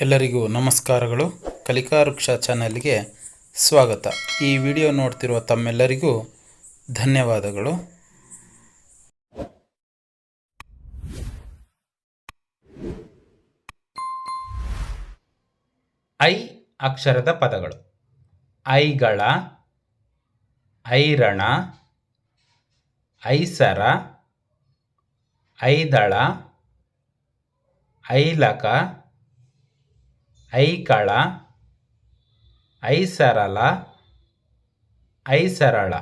ಎಲ್ಲರಿಗೂ ನಮಸ್ಕಾರಗಳು. ಕಲಿಕಾ ವೃಕ್ಷ ಚಾನಲ್ಗೆ ಸ್ವಾಗತ. ಈ ವಿಡಿಯೋ ನೋಡ್ತಿರುವ ತಮ್ಮೆಲ್ಲರಿಗೂ ಧನ್ಯವಾದಗಳು. ಐ ಅಕ್ಷರದ ಪದಗಳು. ಐಗಳ, ಐರಣ, ಐಸರ, ಐದಳ, ಐಲಕ ಐಕಳ ಐಸರಳ ಐಸರಳ.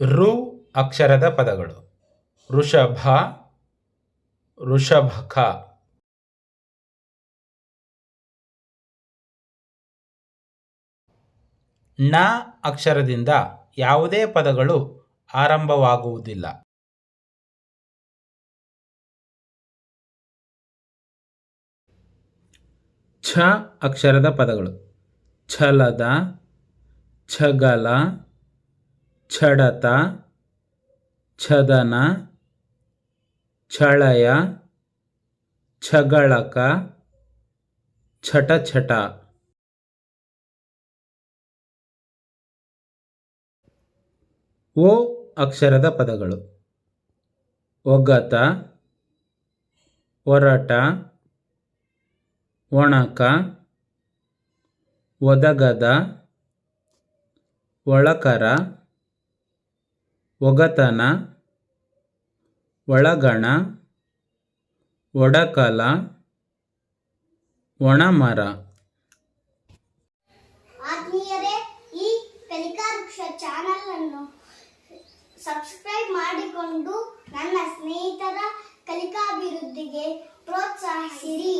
ಋ ಅಕ್ಷರದ ಪದಗಳು. ಋಷಭ ಋಷಭಕ ನ ಅಕ್ಷರದಿಂದ ಯಾವುದೇ ಪದಗಳು ಆರಂಭವಾಗುವುದಿಲ್ಲ. ಛ ಅಕ್ಷರದ ಪದಗಳು. ಛಲದ, ಛಗಲ, ಛಡತ, ಛದನ, ಛಳಯ, ಛಗಳಕ, ಛಟಛಟ. ಓ ಅಕ್ಷರದ ಪದಗಳು. ಒಗತ, ಒರಟ ಒಣಕ, ಒದಗದ, ಒಳಕರ, ಒಗತನ, ಒಳಗಣ, ಒಡಕಲ, ಒಣಮರ. ಆತ್ಮೀಯರೇ, ಈ ಕಲಿಕಾ ವೃಕ್ಷ ಚಾನಲ್ ಅನ್ನು ಸಬ್ಸ್ಕ್ರೈಬ್ ಮಾಡಿಕೊಂಡು ನನ್ನ ಸ್ನೇಹಿತರ ಕಲಿಕಾಭಿವೃದ್ಧಿಗೆ ಪ್ರೋತ್ಸಾಹಿಸಿರಿ.